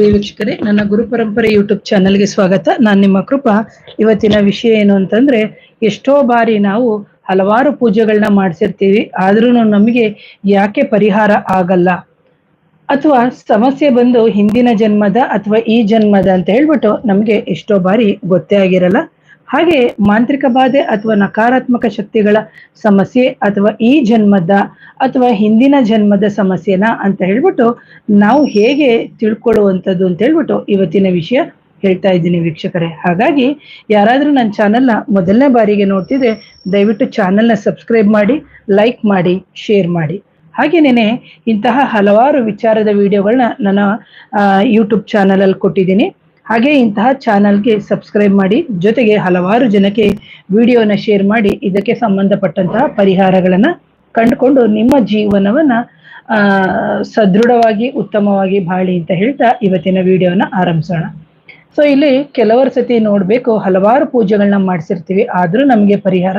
ಪ್ರಿಯ ವೀಕ್ಷಕರೇ ನನ್ನ ಗುರು ಪರಂಪರೆ ಯೂಟ್ಯೂಬ್ ಚಾನೆಲ್ಗೆ ಸ್ವಾಗತ. ನಾನು ನಿಮ್ಮ ಕೃಪಾ. ಇವತ್ತಿನ ವಿಷಯ ಏನು ಅಂತಂದ್ರೆ, ಎಷ್ಟೋ ಬಾರಿ ನಾವು ಹಲವಾರು ಪೂಜೆಗಳನ್ನ ಮಾಡಿಸಿರ್ತೀವಿ ಆದ್ರೂ ನಮಗೆ ಯಾಕೆ ಪರಿಹಾರ ಆಗಲ್ಲ? ಅಥವಾ ಸಮಸ್ಯೆ ಬಂದು ಹಿಂದಿನ ಜನ್ಮದ ಅಥವಾ ಈ ಜನ್ಮದ ಅಂತ ಹೇಳ್ಬಿಟ್ಟು ನಮಗೆ ಎಷ್ಟೋ ಬಾರಿ ಗೊತ್ತೇ ಆಗಿರಲ್ಲ. ಹಾಗೆ ಮಾಂತ್ರಿಕ ಬಾಧೆ ಅಥವಾ ನಕಾರಾತ್ಮಕ ಶಕ್ತಿಗಳ ಸಮಸ್ಯೆ ಅಥವಾ ಈ ಜನ್ಮದ ಅಥವಾ ಹಿಂದಿನ ಜನ್ಮದ ಸಮಸ್ಯೆನ ಅಂತ ಹೇಳ್ಬಿಟ್ಟು ನಾವು ಹೇಗೆ ತಿಳ್ಕೊಳ್ಳುವಂಥದ್ದು ಅಂತ ಹೇಳ್ಬಿಟ್ಟು ಇವತ್ತಿನ ವಿಷಯ ಹೇಳ್ತಾ ಇದ್ದೀನಿ ವೀಕ್ಷಕರೇ. ಹಾಗಾಗಿ ಯಾರಾದರೂ ನನ್ನ ಚಾನಲ್ನ ಮೊದಲನೇ ಬಾರಿಗೆ ನೋಡ್ತಿದ್ರೆ ದಯವಿಟ್ಟು ಚಾನೆಲ್ನ ಸಬ್ಸ್ಕ್ರೈಬ್ ಮಾಡಿ, ಲೈಕ್ ಮಾಡಿ, ಶೇರ್ ಮಾಡಿ. ಹಾಗೇನೇನೆ ಇಂತಹ ಹಲವಾರು ವಿಚಾರದ ವಿಡಿಯೋಗಳನ್ನ ನನ್ನ ಯೂಟ್ಯೂಬ್ ಚಾನಲಲ್ಲಿ ಕೊಟ್ಟಿದ್ದೀನಿ. ಹಾಗೆ ಇಂತಹ ಚಾನಲ್ಗೆ ಸಬ್ಸ್ಕ್ರೈಬ್ ಮಾಡಿ, ಜೊತೆಗೆ ಹಲವಾರು ಜನಕ್ಕೆ ವಿಡಿಯೋನ ಶೇರ್ ಮಾಡಿ, ಇದಕ್ಕೆ ಸಂಬಂಧಪಟ್ಟಂತಹ ಪರಿಹಾರಗಳನ್ನ ಕಂಡುಕೊಂಡು ನಿಮ್ಮ ಜೀವನವನ್ನ ಸದೃಢವಾಗಿ, ಉತ್ತಮವಾಗಿ ಬಾಳಿ ಅಂತ ಹೇಳ್ತಾ ಇವತ್ತಿನ ವಿಡಿಯೋನ ಆರಂಭಿಸೋಣ. ಸೊ ಇಲ್ಲಿ ಕೆಲವರು ಸತಿ ನೋಡ್ಬೇಕು, ಹಲವಾರು ಪೂಜೆಗಳನ್ನ ಮಾಡಿಸಿರ್ತೀವಿ, ಆದ್ರೂ ನಮಗೆ ಪರಿಹಾರ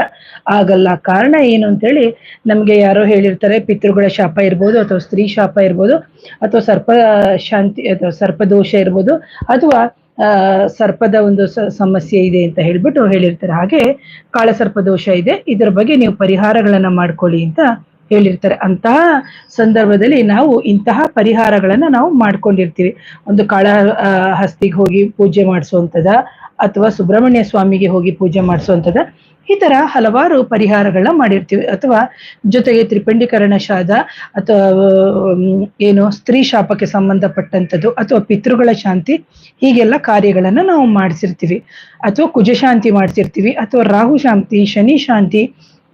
ಆಗಲ್ಲ. ಕಾರಣ ಏನು ಅಂತೇಳಿ, ನಮ್ಗೆ ಯಾರೋ ಹೇಳಿರ್ತಾರೆ, ಪಿತೃಗಳ ಶಾಪ ಇರ್ಬೋದು, ಅಥವಾ ಸ್ತ್ರೀ ಶಾಪ ಇರ್ಬೋದು, ಅಥವಾ ಸರ್ಪ ಶಾಂತಿ, ಅಥವಾ ಸರ್ಪದೋಷ ಇರ್ಬೋದು, ಅಥವಾ ಸರ್ಪದ ಒಂದು ಸಮಸ್ಯೆ ಇದೆ ಅಂತ ಹೇಳ್ಬಿಟ್ಟು ಹೇಳಿರ್ತಾರೆ. ಹಾಗೆ ಕಾಳಸರ್ಪ ದೋಷ ಇದೆ. ಇದರ ಬಗ್ಗೆ ನೀವು ಪರಿಹಾರಗಳನ್ನ ಮಾಡ್ಕೊಳ್ಳಿ ಅಂತ ಹೇಳಿರ್ತಾರೆ. ಅಂತಹ ಸಂದರ್ಭದಲ್ಲಿ ನಾವು ಇಂತಹ ಪರಿಹಾರಗಳನ್ನ ನಾವು ಮಾಡ್ಕೊಂಡಿರ್ತೀವಿ. ಒಂದು ಕಾಳ ಹಸ್ತಿಗೆ ಹೋಗಿ ಪೂಜೆ ಮಾಡಿಸುವಂಥದ್ದ ಅಥವಾ ಸುಬ್ರಹ್ಮಣ್ಯ ಸ್ವಾಮಿಗೆ ಹೋಗಿ ಪೂಜೆ ಮಾಡಿಸುವಂಥದ ಈ ತರ ಹಲವಾರು ಪರಿಹಾರಗಳನ್ನ ಮಾಡಿರ್ತೀವಿ. ಅಥವಾ ಜೊತೆಗೆ ತ್ರಿಪಂಡೀಕರಣ ಶಾದ, ಅಥವಾ ಏನು ಸ್ತ್ರೀ ಶಾಪಕ್ಕೆ ಸಂಬಂಧಪಟ್ಟಂಥದ್ದು, ಅಥವಾ ಪಿತೃಗಳ ಶಾಂತಿ, ಹೀಗೆಲ್ಲ ಕಾರ್ಯಗಳನ್ನ ನಾವು ಮಾಡಿಸಿರ್ತೀವಿ. ಅಥವಾ ಕುಜಶಾಂತಿ ಮಾಡಿಸಿರ್ತೀವಿ, ಅಥವಾ ರಾಹು ಶಾಂತಿ, ಶನಿ ಶಾಂತಿ,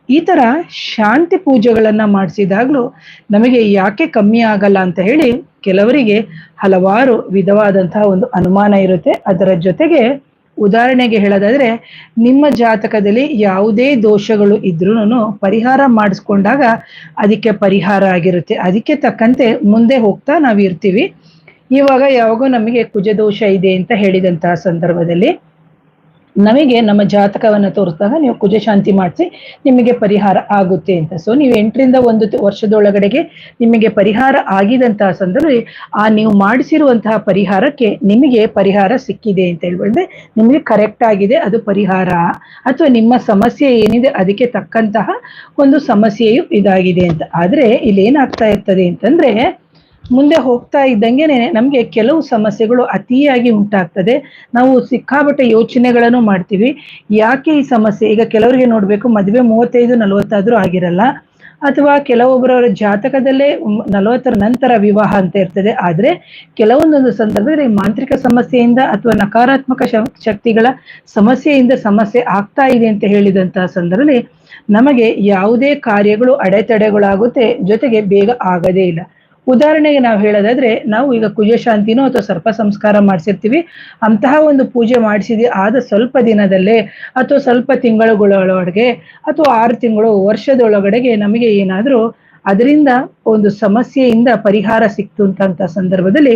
ಈ ತರ ಶಾಂತಿ ಪೂಜೆಗಳನ್ನ ಮಾಡಿಸಿದಾಗ್ಲೂ ನಮಗೆ ಯಾಕೆ ಕಮ್ಮಿ ಆಗಲ್ಲ ಅಂತ ಹೇಳಿ ಕೆಲವರಿಗೆ ಹಲವಾರು ವಿಧವಾದಂತಹ ಒಂದು ಅನುಮಾನ ಇರುತ್ತೆ. ಅದರ ಜೊತೆಗೆ ಉದಾಹರಣೆಗೆ ಹೇಳೋದಾದ್ರೆ, ನಿಮ್ಮ ಜಾತಕದಲ್ಲಿ ಯಾವುದೇ ದೋಷಗಳು ಇದ್ರೂ ಪರಿಹಾರ ಮಾಡಿಸ್ಕೊಂಡಾಗ ಅದಕ್ಕೆ ಪರಿಹಾರ ಆಗಿರುತ್ತೆ. ಅದಕ್ಕೆ ತಕ್ಕಂತೆ ಮುಂದೆ ಹೋಗ್ತಾ ನಾವು ಇರ್ತೀವಿ ಇವಾಗ ಯಾವಾಗೋ ನಮಗೆ ಕುಜದೋಷ ಇದೆ ಅಂತ ಹೇಳಿದಂತಹ ಸಂದರ್ಭದಲ್ಲಿ ನಮಗೆ ನಮ್ಮ ಜಾತಕವನ್ನು ತೋರಿಸಿದಾಗ ನೀವು ಕುಜಶಾಂತಿ ಮಾಡಿಸಿ ನಿಮಗೆ ಪರಿಹಾರ ಆಗುತ್ತೆ ಅಂತ. ಸೊ ನೀವು ಎಂಟರಿಂದ ಒಂದು ವರ್ಷದೊಳಗಡೆಗೆ ನಿಮಗೆ ಪರಿಹಾರ ಆಗಿದಂತಹ ಸಂದರ್ಭದಲ್ಲಿ ಆ ನೀವು ಮಾಡಿಸಿರುವಂತಹ ಪರಿಹಾರಕ್ಕೆ ನಿಮಗೆ ಪರಿಹಾರ ಸಿಕ್ಕಿದೆ ಅಂತ ಹೇಳ್ಬಂದ್ರೆ ನಿಮಗೆ ಕರೆಕ್ಟ್ ಆಗಿದೆ, ಅದು ಪರಿಹಾರ. ಅಥವಾ ನಿಮ್ಮ ಸಮಸ್ಯೆ ಏನಿದೆ ಅದಕ್ಕೆ ತಕ್ಕಂತಹ ಒಂದು ಸಮಸ್ಯೆಯು ಇದಾಗಿದೆ ಅಂತ. ಆದ್ರೆ ಇಲ್ಲಿ ಏನಾಗ್ತಾ ಇರ್ತದೆ ಅಂತಂದ್ರೆ ಮುಂದೆ ಹೋಗ್ತಾ ಇದ್ದಂಗೆ ನಮಗೆ ಕೆಲವು ಸಮಸ್ಯೆಗಳು ಅತಿಯಾಗಿ ಉಂಟಾಗ್ತದೆ. ನಾವು ಸಿಕ್ಕಾಪಟ್ಟೆ ಯೋಚನೆಗಳನ್ನು ಮಾಡ್ತೀವಿ. ಯಾಕೆ ಈ ಸಮಸ್ಯೆ? ಈಗ ಕೆಲವರಿಗೆ ನೋಡಬೇಕು, ಮದುವೆ ಮೂವತ್ತೈದು, ನಲವತ್ತಾದರೂ ಆಗಿರಲ್ಲ. ಅಥವಾ ಕೆಲವೊಬ್ಬರವರ ಜಾತಕದಲ್ಲೇ ನಲವತ್ತರ ನಂತರ ವಿವಾಹ ಅಂತ ಇರ್ತದೆ. ಆದರೆ ಕೆಲವೊಂದೊಂದು ಸಂದರ್ಭದಲ್ಲಿ ಮಾಂತ್ರಿಕ ಸಮಸ್ಯೆಯಿಂದ ಅಥವಾ ನಕಾರಾತ್ಮಕ ಶಕ್ತಿಗಳ ಸಮಸ್ಯೆಯಿಂದ ಸಮಸ್ಯೆ ಆಗ್ತಾ ಇದೆ ಅಂತ ಹೇಳಿದಂತಹ ಸಂದರ್ಭದಲ್ಲಿ ನಮಗೆ ಯಾವುದೇ ಕಾರ್ಯಗಳು, ಅಡೆತಡೆಗಳಾಗುತ್ತೆ, ಜೊತೆಗೆ ಬೇಗ ಆಗದೇ ಇಲ್ಲ. ಉದಾಹರಣೆಗೆ ನಾವು ಹೇಳೋದಾದ್ರೆ, ನಾವು ಈಗ ಕುಜಶಾಂತಿನೋ ಅಥವಾ ಸರ್ಪ ಸಂಸ್ಕಾರ ಮಾಡಿಸಿರ್ತೀವಿ. ಅಂತಹ ಒಂದು ಪೂಜೆ ಮಾಡಿಸಿದಿ ಆದ ಸ್ವಲ್ಪ ದಿನದಲ್ಲೇ ಅಥವಾ ಸ್ವಲ್ಪ ತಿಂಗಳುಗಳೊಳಗೆ ಅಥವಾ ಆರು ತಿಂಗಳು ವರ್ಷದೊಳಗಡೆಗೆ ನಮಗೆ ಏನಾದರೂ ಅದರಿಂದ ಒಂದು ಸಮಸ್ಯೆಯಿಂದ ಪರಿಹಾರ ಸಿಕ್ತು ಅಂತ ಸಂದರ್ಭದಲ್ಲಿ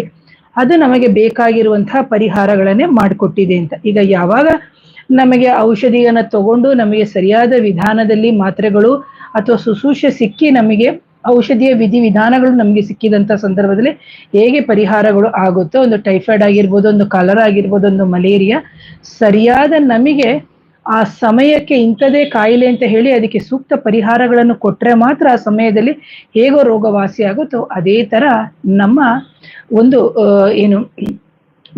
ಅದು ನಮಗೆ ಬೇಕಾಗಿರುವಂತಹ ಪರಿಹಾರಗಳನ್ನೇ ಮಾಡಿಕೊಟ್ಟಿದೆ ಅಂತ. ಈಗ ಯಾವಾಗ ನಮಗೆ ಔಷಧಿಯನ್ನ ತಗೊಂಡು ನಮಗೆ ಸರಿಯಾದ ವಿಧಾನದಲ್ಲಿ ಮಾತ್ರೆಗಳು ಅಥವಾ ಸುಸೂಷ ಸಿಕ್ಕಿ ನಮಗೆ ಔಷಧಿಯ ವಿಧಿವಿಧಾನಗಳು ನಮಗೆ ಸಿಕ್ಕಿದಂತ ಸಂದರ್ಭದಲ್ಲಿ ಹೇಗೆ ಪರಿಹಾರಗಳು ಆಗುತ್ತೋ, ಒಂದು ಟೈಫಾಯ್ಡ್ ಆಗಿರ್ಬೋದು, ಒಂದು ಕಲರ್ ಆಗಿರ್ಬೋದು, ಒಂದು ಮಲೇರಿಯಾ, ಸರಿಯಾದ ನಮಗೆ ಆ ಸಮಯಕ್ಕೆ ಇಂಥದೇ ಕಾಯಿಲೆ ಅಂತ ಹೇಳಿ ಅದಕ್ಕೆ ಸೂಕ್ತ ಪರಿಹಾರಗಳನ್ನು ಕೊಟ್ಟರೆ ಮಾತ್ರ ಆ ಸಮಯದಲ್ಲಿ ಹೇಗೋ ರೋಗ ವಾಸಿ ಆಗುತ್ತೋ, ಅದೇ ತರ ನಮ್ಮ ಒಂದು ಏನು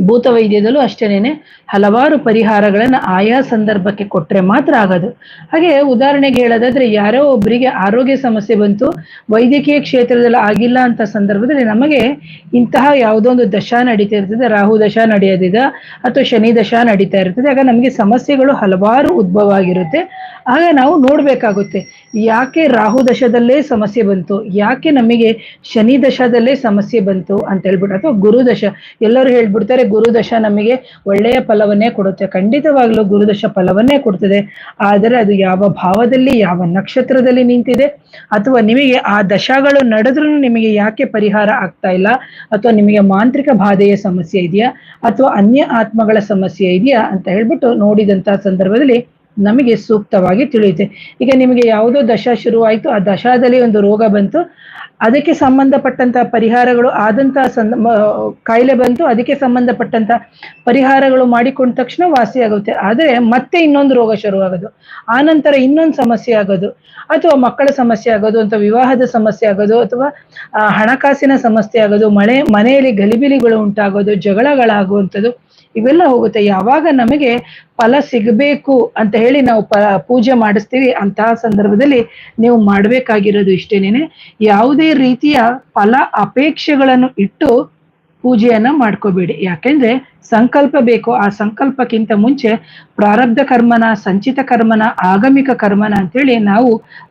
ಭೂತ ವೈದ್ಯದಲ್ಲೂ ಅಷ್ಟೇನೆ ಹಲವಾರು ಪರಿಹಾರಗಳನ್ನ ಆಯಾ ಸಂದರ್ಭಕ್ಕೆ ಕೊಟ್ಟರೆ ಮಾತ್ರ ಆಗೋದು. ಹಾಗೆ ಉದಾಹರಣೆಗೆ ಹೇಳೋದಾದ್ರೆ ಯಾರೋ ಒಬ್ಬರಿಗೆ ಆರೋಗ್ಯ ಸಮಸ್ಯೆ ಬಂತು, ವೈದ್ಯಕೀಯ ಕ್ಷೇತ್ರದಲ್ಲಿ ಆಗಿಲ್ಲ ಅಂತ ಸಂದರ್ಭದಲ್ಲಿ ನಮಗೆ ಇಂತಹ ಯಾವುದೋ ಒಂದು ದಶಾ ನಡೀತಾ ಇರ್ತದೆ, ರಾಹು ದಶಾ ನಡೆಯೋದಿದೆ ಅಥವಾ ಶನಿ ದಶಾ ನಡೀತಾ ಇರ್ತದೆ, ಆಗ ನಮಗೆ ಸಮಸ್ಯೆಗಳು ಹಲವಾರು ಉದ್ಭವ ಆಗಿರುತ್ತೆ. ಆಗ ನಾವು ನೋಡ್ಬೇಕಾಗುತ್ತೆ ಯಾಕೆ ರಾಹು ದಶದಲ್ಲೇ ಸಮಸ್ಯೆ ಬಂತು? ಯಾಕೆ ನಮಗೆ ಶನಿ ದಶದಲ್ಲೇ ಸಮಸ್ಯೆ ಬಂತು ಅಂತ ಹೇಳ್ಬಿಟ್ಟು ಅಥವಾ ಗುರುದಶ ಎಲ್ಲರೂ ಹೇಳ್ಬಿಡ್ತಾರೆ ಗುರುದಶ ನಮಗೆ ಒಳ್ಳೆಯ ಫಲವನ್ನೇ ಕೊಡುತ್ತೆ. ಖಂಡಿತವಾಗ್ಲೂ ಗುರುದಶ ಫಲವನ್ನೇ ಕೊಡ್ತದೆ. ಆದರೆ ಅದು ಯಾವ ಭಾವದಲ್ಲಿ, ಯಾವ ನಕ್ಷತ್ರದಲ್ಲಿ ನಿಂತಿದೆ? ಅಥವಾ ನಿಮಗೆ ಆ ದಶಗಳು ನಡೆದ್ರೂ ನಿಮಗೆ ಯಾಕೆ ಪರಿಹಾರ ಆಗ್ತಾ ಇಲ್ಲ? ಅಥವಾ ನಿಮಗೆ ಮಾಂತ್ರಿಕ ಬಾಧೆಯ ಸಮಸ್ಯೆ ಇದೆಯಾ? ಅಥವಾ ಅನ್ಯ ಆತ್ಮಗಳ ಸಮಸ್ಯೆ ಇದೆಯಾ? ಅಂತ ಹೇಳ್ಬಿಟ್ಟು ನೋಡಿದಂತಹ ಸಂದರ್ಭದಲ್ಲಿ ನಮಗೆ ಸೂಕ್ತವಾಗಿ ತಿಳಿಯುತ್ತೆ. ಈಗ ನಿಮಗೆ ಯಾವುದೋ ದಶ ಶುರುವಾಯಿತು, ಆ ದಶಾದಲ್ಲಿ ಒಂದು ರೋಗ ಬಂತು, ಅದಕ್ಕೆ ಸಂಬಂಧಪಟ್ಟಂತ ಪರಿಹಾರಗಳು ಆದಂತಹ ಸಂದ ಕಾಯಿಲೆ ಬಂತು, ಅದಕ್ಕೆ ಸಂಬಂಧಪಟ್ಟಂತ ಪರಿಹಾರಗಳು ಮಾಡಿಕೊಂಡ ತಕ್ಷಣ ವಾಸಿ ಆಗುತ್ತೆ. ಆದ್ರೆ ಮತ್ತೆ ಇನ್ನೊಂದು ರೋಗ ಶುರುವಾಗೋದು. ಆ ನಂತರ ಇನ್ನೊಂದು ಸಮಸ್ಯೆ ಆಗೋದು, ಅಥವಾ ಮಕ್ಕಳ ಸಮಸ್ಯೆ ಆಗೋದು, ಅಥವಾ ವಿವಾಹದ ಸಮಸ್ಯೆ ಆಗೋದು, ಅಥವಾ ಹಣಕಾಸಿನ ಸಮಸ್ಯೆ ಆಗೋದು, ಮಳೆ, ಮನೆಯಲ್ಲಿ ಗಲಿಬಿಲಿಗಳು ಉಂಟಾಗೋದು, ಜಗಳಗಳಾಗುವಂಥದ್ದು ಇವೆಲ್ಲ ಹೋಗುತ್ತೆ. ಯಾವಾಗ ನಮಗೆ ಫಲ ಸಿಗಬೇಕು ಅಂತ ಹೇಳಿ ನಾವು ಪ, ಪೂಜೆ ಮಾಡಿಸ್ತೀವಿ, ಅಂತಹ ಸಂದರ್ಭದಲ್ಲಿ ನೀವು ಮಾಡ್ಬೇಕಾಗಿರೋದು ಇಷ್ಟೇನೇನೆ. ಯಾವುದೇ ರೀತಿಯ ಫಲ ಅಪೇಕ್ಷೆಗಳನ್ನು ಇಟ್ಟು ಪೂಜೆಯನ್ನ ಮಾಡ್ಕೋಬೇಡಿ. ಯಾಕೆಂದ್ರೆ ಸಂಕಲ್ಪ ಬೇಕು. ಆ ಸಂಕಲ್ಪಕ್ಕಿಂತ ಮುಂಚೆ ಪ್ರಾರಬ್ಧ ಕರ್ಮನ, ಸಂಚಿತ ಕರ್ಮನ, ಆಗಮಿಕ ಕರ್ಮನ ಅಂತೇಳಿ ನಾವು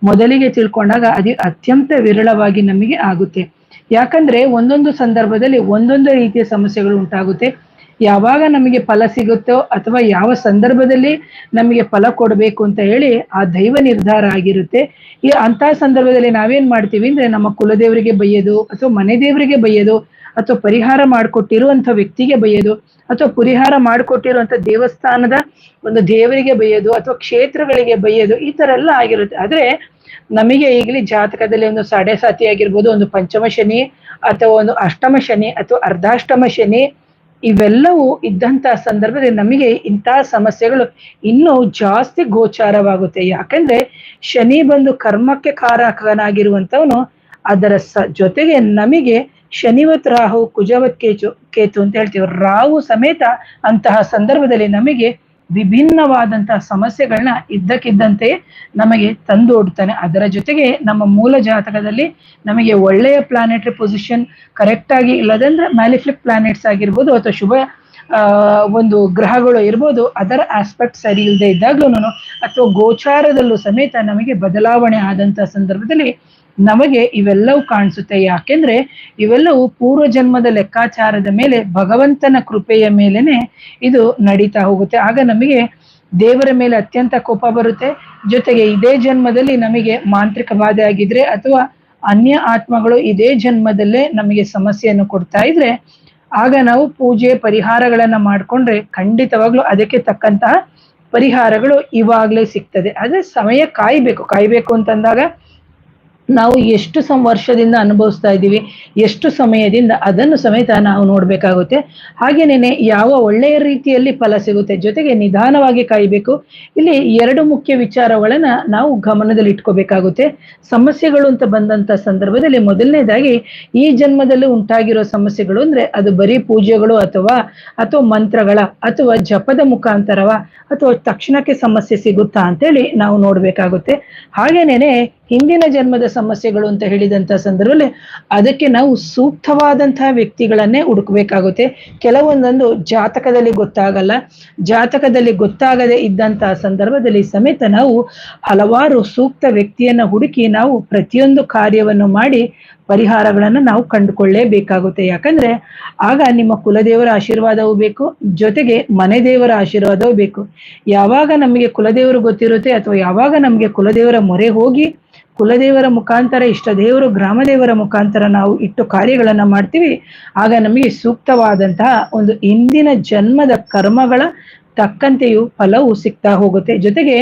ಮೊದಲಿಗೆ ತಿಳ್ಕೊಂಡಾಗ ಅದು ಅತ್ಯಂತ ವಿರಳವಾಗಿ ನಮಗೆ ಆಗುತ್ತೆ. ಯಾಕಂದ್ರೆ ಒಂದೊಂದು ಸಂದರ್ಭದಲ್ಲಿ ಒಂದೊಂದು ರೀತಿಯ ಸಮಸ್ಯೆಗಳು ಉಂಟಾಗುತ್ತೆ. ಯಾವಾಗ ನಮಗೆ ಫಲ ಸಿಗುತ್ತೋ ಅಥವಾ ಯಾವ ಸಂದರ್ಭದಲ್ಲಿ ನಮಗೆ ಫಲ ಕೊಡಬೇಕು ಅಂತ ಹೇಳಿ ಆ ದೈವ ನಿರ್ಧಾರ ಆಗಿರುತ್ತೆ. ಈ ಅಂತ ಸಂದರ್ಭದಲ್ಲಿ ನಾವೇನ್ ಮಾಡ್ತೀವಿ ಅಂದ್ರೆ ನಮ್ಮ ಕುಲದೇವರಿಗೆ ಬೈಯೋದು ಅಥವಾ ಮನೆ ದೇವರಿಗೆ ಬೈಯೋದು ಅಥವಾ ಪರಿಹಾರ ಮಾಡಿಕೊಟ್ಟಿರುವಂತ ವ್ಯಕ್ತಿಗೆ ಬೈಯೋದು ಅಥವಾ ಪರಿಹಾರ ಮಾಡಿಕೊಟ್ಟಿರುವಂತ ದೇವಸ್ಥಾನದ ಒಂದು ದೇವರಿಗೆ ಬೈಯೋದು ಅಥವಾ ಕ್ಷೇತ್ರಗಳಿಗೆ ಬೈಯೋದು ಈ ತರ ಎಲ್ಲ ಆಗಿರುತ್ತೆ. ಆದ್ರೆ ನಮಗೆ ಈಗಲೇ ಜಾತಕದಲ್ಲಿ ಒಂದು ಸಾಡೆ ಸಾತಿ ಆಗಿರ್ಬೋದು, ಒಂದು ಪಂಚಮ ಶನಿ ಅಥವಾ ಒಂದು ಅಷ್ಟಮ ಶನಿ ಅಥವಾ ಅರ್ಧಾಷ್ಟಮ ಶನಿ ಇವೆಲ್ಲವೂ ಇದ್ದಂತ ಸಂದರ್ಭದಲ್ಲಿ ನಮಗೆ ಇಂತಹ ಸಮಸ್ಯೆಗಳು ಇನ್ನೂ ಜಾಸ್ತಿ ಗೋಚಾರವಾಗುತ್ತೆ. ಯಾಕಂದ್ರೆ ಶನಿ ಬಂದು ಕರ್ಮಕ್ಕೆ ಕಾರಕನಾಗಿರುವಂತವನು ಅದರ ಸ ಜೊತೆಗೆ ನಮಗೆ ಶನಿವತ್ ರಾಹು ಕುಜವತ್ ಕೇತು ಕೇತು ಅಂತ ಹೇಳ್ತೀವಿ. ರಾಹು ಸಮೇತ ಅಂತಹ ಸಂದರ್ಭದಲ್ಲಿ ನಮಗೆ ವಿಭಿನ್ನವಾದಂತಹ ಸಮಸ್ಯೆಗಳನ್ನ ಇದ್ದಕ್ಕಿದ್ದಂತೆ ನಮಗೆ ತಂದೊಡ್ತಾನೆ. ಅದರ ಜೊತೆಗೆ ನಮ್ಮ ಮೂಲ ಜಾತಕದಲ್ಲಿ ನಮಗೆ ಒಳ್ಳೆಯ ಪ್ಲಾನೆಟರಿ ಪೊಸಿಷನ್ ಕರೆಕ್ಟ್ ಆಗಿ ಇಲ್ಲದಂದ್ರೆ ಮ್ಯಾಲಿಫ್ಲಿಕ್ ಪ್ಲಾನೆಟ್ಸ್ ಆಗಿರ್ಬೋದು ಅಥವಾ ಶುಭ ಒಂದು ಗ್ರಹಗಳು ಇರ್ಬೋದು, ಅದರ ಆಸ್ಪೆಕ್ಟ್ ಸರಿ ಇಲ್ಲದೆ ಇದ್ದಾಗ್ಲೂ ಅಥವಾ ಗೋಚಾರದಲ್ಲೂ ಸಮೇತ ನಮಗೆ ಬದಲಾವಣೆ ಆದಂತ ಸಂದರ್ಭದಲ್ಲಿ ನಮಗೆ ಇವೆಲ್ಲವೂ ಕಾಣಿಸುತ್ತೆ. ಯಾಕೆಂದ್ರೆ ಇವೆಲ್ಲವೂ ಪೂರ್ವ ಜನ್ಮದ ಲೆಕ್ಕಾಚಾರದ ಮೇಲೆ, ಭಗವಂತನ ಕೃಪೆಯ ಮೇಲೆನೆ ಇದು ನಡೀತಾ ಹೋಗುತ್ತೆ. ಆಗ ನಮಗೆ ದೇವರ ಮೇಲೆ ಅತ್ಯಂತ ಕೋಪ ಬರುತ್ತೆ. ಜೊತೆಗೆ ಇದೇ ಜನ್ಮದಲ್ಲಿ ನಮಗೆ ಮಾಂತ್ರಿಕ ಬಾಧೆ ಆಗಿದ್ರೆ ಅಥವಾ ಅನ್ಯ ಆತ್ಮಗಳು ಇದೇ ಜನ್ಮದಲ್ಲೇ ನಮಗೆ ಸಮಸ್ಯೆಯನ್ನು ಕೊಡ್ತಾ ಇದ್ರೆ, ಆಗ ನಾವು ಪೂಜೆ ಪರಿಹಾರಗಳನ್ನ ಮಾಡ್ಕೊಂಡ್ರೆ ಖಂಡಿತವಾಗ್ಲೂ ಅದಕ್ಕೆ ತಕ್ಕಂತಹ ಪರಿಹಾರಗಳು ಇವಾಗ್ಲೇ ಸಿಗ್ತದೆ. ಆದ್ರೆ ಸಮಯ ಕಾಯ್ಬೇಕು. ಕಾಯ್ಬೇಕು ಅಂತಂದಾಗ ನಾವು ಎಷ್ಟು ವರ್ಷದಿಂದ ಅನುಭವಿಸ್ತಾ ಇದ್ದೀವಿ, ಎಷ್ಟು ಸಮಯದಿಂದ ಅದನ್ನು ಸಮೇತ ನಾವು ನೋಡಬೇಕಾಗುತ್ತೆ. ಹಾಗೇನೇನೆ ಯಾವ ಒಳ್ಳೆಯ ರೀತಿಯಲ್ಲಿ ಫಲ ಸಿಗುತ್ತೆ, ಜೊತೆಗೆ ನಿಧಾನವಾಗಿ ಕಾಯಬೇಕು. ಇಲ್ಲಿ ಎರಡು ಮುಖ್ಯ ವಿಚಾರಗಳನ್ನ ನಾವು ಗಮನದಲ್ಲಿ ಇಟ್ಕೋಬೇಕಾಗುತ್ತೆ. ಸಮಸ್ಯೆಗಳು ಅಂತ ಬಂದಂತ ಸಂದರ್ಭದಲ್ಲಿ ಮೊದಲನೇದಾಗಿ ಈ ಜನ್ಮದಲ್ಲಿ ಉಂಟಾಗಿರೋ ಸಮಸ್ಯೆಗಳು ಅಂದ್ರೆ ಅದು ಬರೀ ಪೂಜೆಗಳು ಅಥವಾ ಅಥವಾ ಮಂತ್ರಗಳ, ಅಥವಾ ಜಪದ ಮುಖಾಂತರವ, ಅಥವಾ ತಕ್ಷಣಕ್ಕೆ ಸಮಸ್ಯೆ ಸಿಗುತ್ತಾ ಅಂತೇಳಿ ನಾವು ನೋಡ್ಬೇಕಾಗುತ್ತೆ. ಹಾಗೇನೇನೆ ಹಿಂದಿನ ಜನ್ಮದ ಸಮಸ್ಯೆಗಳು ಅಂತ ಹೇಳಿದಂತ ಸಂದರ್ಭದಲ್ಲಿ ಅದಕ್ಕೆ ನಾವು ಸೂಕ್ತವಾದಂತಹ ವ್ಯಕ್ತಿಗಳನ್ನೇ ಹುಡುಕ್ಬೇಕಾಗುತ್ತೆ. ಕೆಲವೊಂದೊಂದು ಜಾತಕದಲ್ಲಿ ಗೊತ್ತಾಗಲ್ಲ. ಜಾತಕದಲ್ಲಿ ಗೊತ್ತಾಗದೆ ಇದ್ದಂತಹ ಸಂದರ್ಭದಲ್ಲಿ ಸಮೇತ ನಾವು ಹಲವಾರು ಸೂಕ್ತ ವ್ಯಕ್ತಿಯನ್ನ ಹುಡುಕಿ ನಾವು ಪ್ರತಿಯೊಂದು ಕಾರ್ಯವನ್ನು ಮಾಡಿ ಪರಿಹಾರಗಳನ್ನ ನಾವು ಕಂಡುಕೊಳ್ಳೇಬೇಕಾಗುತ್ತೆ. ಯಾಕಂದ್ರೆ ಆಗ ನಿಮ್ಮ ಕುಲದೇವರ ಆಶೀರ್ವಾದವೂ ಬೇಕು, ಜೊತೆಗೆ ಮನೆ ದೇವರ ಆಶೀರ್ವಾದವೂ ಬೇಕು. ಯಾವಾಗ ನಮಗೆ ಕುಲದೇವರು ಗೊತ್ತಿರುತ್ತೆ ಅಥವಾ ಯಾವಾಗ ನಮಗೆ ಕುಲದೇವರ ಮೊರೆ ಹೋಗಿ ಕುಲದೇವರ ಮುಖಾಂತರ ಇಷ್ಟ ದೇವರು ಗ್ರಾಮದೇವರ ಮುಖಾಂತರ ನಾವು ಇಟ್ಟು ಕಾರ್ಯಗಳನ್ನ ಮಾಡ್ತೀವಿ. ಆಗ ನಮಗೆ ಸೂಕ್ತವಾದಂತಹ ಒಂದು ಇಂದಿನ ಜನ್ಮದ ಕರ್ಮಗಳ ತಕ್ಕಂತೆಯೂ ಫಲವು ಸಿಗ್ತಾ ಹೋಗುತ್ತೆ. ಜೊತೆಗೆ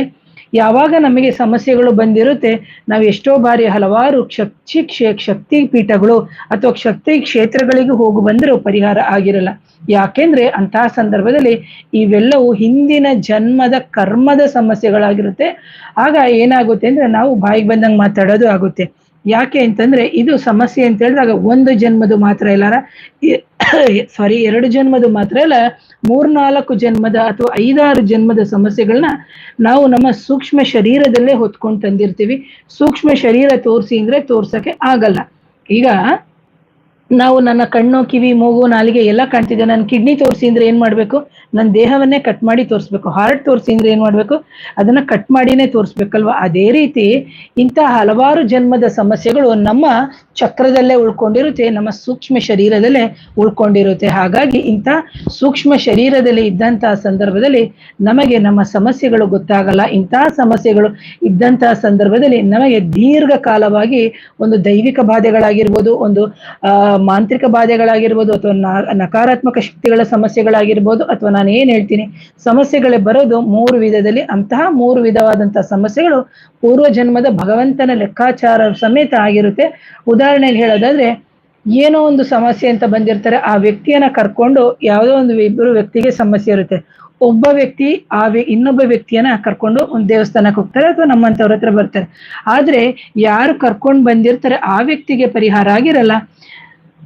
ಯಾವಾಗ ನಮಗೆ ಸಮಸ್ಯೆಗಳು ಬಂದಿರುತ್ತೆ, ನಾವು ಎಷ್ಟೋ ಬಾರಿ ಹಲವಾರು ಶಕ್ತಿ ಕ್ಷೇ, ಶಕ್ತಿ ಪೀಠಗಳು ಅಥವಾ ಶಕ್ತಿ ಕ್ಷೇತ್ರಗಳಿಗೆ ಹೋಗಿ ಬಂದರೂ ಪರಿಹಾರ ಆಗಿರಲ್ಲ. ಯಾಕೆಂದ್ರೆ ಅಂತಹ ಸಂದರ್ಭದಲ್ಲಿ ಇವೆಲ್ಲವೂ ಹಿಂದಿನ ಜನ್ಮದ ಕರ್ಮದ ಸಮಸ್ಯೆಗಳಾಗಿರುತ್ತೆ. ಆಗ ಏನಾಗುತ್ತೆ ಅಂದ್ರೆ ನಾವು ಬಾಯಿಗೆ ಬಂದಂಗೆ ಮಾತಾಡೋದು ಆಗುತ್ತೆ. ಯಾಕೆ ಅಂತಂದ್ರೆ ಇದು ಸಮಸ್ಯೆ ಅಂತ ಹೇಳಿದಾಗ ಒಂದು ಜನ್ಮದು ಮಾತ್ರ ಇಲ್ಲ ಸಾರಿ ಎರಡು ಜನ್ಮದು ಮಾತ್ರ ಇಲ್ಲ. ಮೂರ್ನಾಲ್ಕು ಜನ್ಮದ ಅಥವಾ ಐದಾರು ಜನ್ಮದ ಸಮಸ್ಯೆಗಳನ್ನ ನಾವು ನಮ್ಮ ಸೂಕ್ಷ್ಮ ಶರೀರದಲ್ಲೇ ಹೊತ್ಕೊಂಡು ತಂದಿರ್ತೀವಿ. ಸೂಕ್ಷ್ಮ ಶರೀರ ತೋರಿಸಿ ಅಂದ್ರೆ ತೋರ್ಸಕ್ಕೆ ಆಗಲ್ಲ. ಈಗ ನಾವು ನನ್ನ ಕಣ್ಣು, ಕಿವಿ, ಮೂಗು, ನಾಲಿಗೆ ಎಲ್ಲ ಕಾಣ್ತಿದೆ. ನನ್ನ ಕಿಡ್ನಿ ತೋರಿಸಿ ಅಂದ್ರೆ ಏನ್ ಮಾಡ್ಬೇಕು? ನನ್ನ ದೇಹವನ್ನೇ ಕಟ್ ಮಾಡಿ ತೋರಿಸ್ಬೇಕು. ಹಾರ್ಟ್ ತೋರಿಸಿ ಅಂದ್ರೆ ಏನ್ ಮಾಡ್ಬೇಕು? ಅದನ್ನ ಕಟ್ ಮಾಡಿನೇ ತೋರಿಸ್ಬೇಕಲ್ವಾ? ಅದೇ ರೀತಿ ಇಂಥ ಹಲವಾರು ಜನ್ಮದ ಸಮಸ್ಯೆಗಳು ನಮ್ಮ ಚಕ್ರದಲ್ಲೇ ಉಳ್ಕೊಂಡಿರುತ್ತೆ, ನಮ್ಮ ಸೂಕ್ಷ್ಮ ಶರೀರದಲ್ಲೇ ಉಳ್ಕೊಂಡಿರುತ್ತೆ. ಹಾಗಾಗಿ ಇಂಥ ಸೂಕ್ಷ್ಮ ಶರೀರದಲ್ಲಿ ಇದ್ದಂತಹ ಸಂದರ್ಭದಲ್ಲಿ ನಮಗೆ ನಮ್ಮ ಸಮಸ್ಯೆಗಳು ಗೊತ್ತಾಗಲ್ಲ. ಇಂತಹ ಸಮಸ್ಯೆಗಳು ಇದ್ದಂತಹ ಸಂದರ್ಭದಲ್ಲಿ ನಮಗೆ ದೀರ್ಘಕಾಲವಾಗಿ ಒಂದು ದೈವಿಕ ಬಾಧೆಗಳಾಗಿರ್ಬೋದು, ಒಂದು, ಆ ಮಾಂತ್ರಿಕ ಬಾಧೆಗಳಾಗಿರ್ಬೋದು ಅಥವಾ ನಕಾರಾತ್ಮಕ ಶಕ್ತಿಗಳ ಸಮಸ್ಯೆಗಳಾಗಿರ್ಬೋದು ಅಥವಾ ನಾನು ಏನ್ ಹೇಳ್ತೀನಿ, ಸಮಸ್ಯೆಗಳೇ ಬರೋದು ಮೂರು ವಿಧದಲ್ಲಿ, ಅಂತಹ ಮೂರು ವಿಧವಾದಂತಹ ಸಮಸ್ಯೆಗಳು ಪೂರ್ವ ಜನ್ಮದ ಭಗವಂತನ ಲೆಕ್ಕಾಚಾರ ಸಮೇತ ಆಗಿರುತ್ತೆ. ಉದಾಹರಣೆಯಲ್ಲಿ ಹೇಳೋದಾದ್ರೆ, ಏನೋ ಒಂದು ಸಮಸ್ಯೆ ಅಂತ ಬಂದಿರ್ತಾರೆ, ಆ ವ್ಯಕ್ತಿಯನ್ನ ಕರ್ಕೊಂಡು ಯಾವುದೋ ಒಂದು ಇಬ್ಬರು ವ್ಯಕ್ತಿಗೆ ಸಮಸ್ಯೆ ಇರುತ್ತೆ. ಒಬ್ಬ ವ್ಯಕ್ತಿ ಆ ಇನ್ನೊಬ್ಬ ವ್ಯಕ್ತಿಯನ್ನ ಕರ್ಕೊಂಡು ಒಂದು ದೇವಸ್ಥಾನಕ್ಕೆ ಹೋಗ್ತಾರೆ ಅಥವಾ ನಮ್ಮಂತವ್ರ ಹತ್ರ ಬರ್ತಾರೆ. ಆದ್ರೆ ಯಾರು ಕರ್ಕೊಂಡು ಬಂದಿರ್ತಾರೆ, ಆ ವ್ಯಕ್ತಿಗೆ ಪರಿಹಾರ ಆಗಿರಲ್ಲ.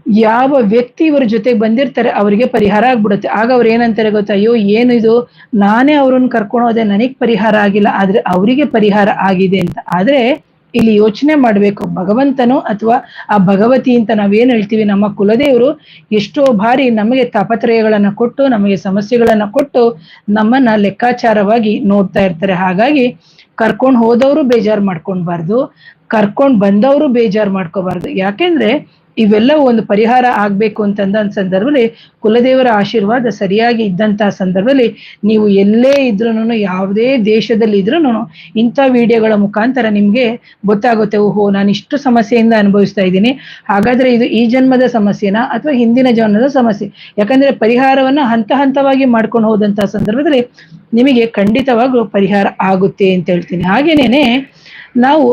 ಯಾವ ವ್ಯಕ್ತಿ ಇವ್ರ ಜೊತೆಗೆ ಬಂದಿರ್ತಾರೆ, ಅವರಿಗೆ ಪರಿಹಾರ ಆಗ್ಬಿಡುತ್ತೆ. ಆಗ ಅವ್ರು ಏನಂತಾರೆ ಗೊತ್ತಾ? ಅಯ್ಯೋ, ಏನು ಇದು? ನಾನೇ ಅವ್ರನ್ನ ಕರ್ಕೊಂಡು ಹೋದೆ, ನನಗ್ ಪರಿಹಾರ ಆಗಿಲ್ಲ, ಆದ್ರೆ ಅವರಿಗೆ ಪರಿಹಾರ ಆಗಿದೆ ಅಂತ. ಆದ್ರೆ ಇಲ್ಲಿ ಯೋಚನೆ ಮಾಡ್ಬೇಕು, ಭಗವಂತನು ಅಥವಾ ಆ ಭಗವತಿ ಅಂತ ನಾವೇನ್ ಹೇಳ್ತೀವಿ, ನಮ್ಮ ಕುಲದೇವರು ಎಷ್ಟೋ ಬಾರಿ ನಮಗೆ ತಾಪತ್ರಯಗಳನ್ನ ಕೊಟ್ಟು, ನಮಗೆ ಸಮಸ್ಯೆಗಳನ್ನ ಕೊಟ್ಟು ನಮ್ಮನ್ನ ಲೆಕ್ಕಾಚಾರವಾಗಿ ನೋಡ್ತಾ ಇರ್ತಾರೆ. ಹಾಗಾಗಿ ಕರ್ಕೊಂಡು ಹೋದವರು ಬೇಜಾರು ಮಾಡ್ಕೊಳ್ಬಾರ್ದು, ಕರ್ಕೊಂಡ್ ಬಂದವರು ಬೇಜಾರು ಮಾಡ್ಕೋಬಾರ್ದು ಯಾಕೆಂದ್ರೆ ಇವೆಲ್ಲವೂ ಒಂದು ಪರಿಹಾರ ಆಗ್ಬೇಕು ಅಂತಂದ ಸಂದರ್ಭದಲ್ಲಿ ಕುಲದೇವರ ಆಶೀರ್ವಾದ ಸರಿಯಾಗಿ ಇದ್ದಂತಹ ಸಂದರ್ಭದಲ್ಲಿ ನೀವು ಎಲ್ಲೇ ಇದ್ರೂನು ಯಾವುದೇ ದೇಶದಲ್ಲಿ ಇದ್ರೂ ಇಂಥ ವಿಡಿಯೋಗಳ ಮುಖಾಂತರ ನಿಮ್ಗೆ ಗೊತ್ತಾಗುತ್ತೆ, ಓಹೋ, ನಾನು ಇಷ್ಟು ಸಮಸ್ಯೆಯಿಂದ ಅನುಭವಿಸ್ತಾ ಇದ್ದೀನಿ. ಹಾಗಾದ್ರೆ ಇದು ಈ ಜನ್ಮದ ಸಮಸ್ಯೆನಾ ಅಥವಾ ಹಿಂದಿನ ಜನ್ಮದ ಸಮಸ್ಯೆ? ಯಾಕಂದ್ರೆ ಪರಿಹಾರವನ್ನ ಹಂತ ಹಂತವಾಗಿ ಮಾಡ್ಕೊಂಡು ಹೋದಂತಹ ಸಂದರ್ಭದಲ್ಲಿ ನಿಮಗೆ ಖಂಡಿತವಾಗ್ಲೂ ಪರಿಹಾರ ಆಗುತ್ತೆ ಅಂತ ಹೇಳ್ತೀನಿ. ಹಾಗೇನೇನೆ, ನಾವು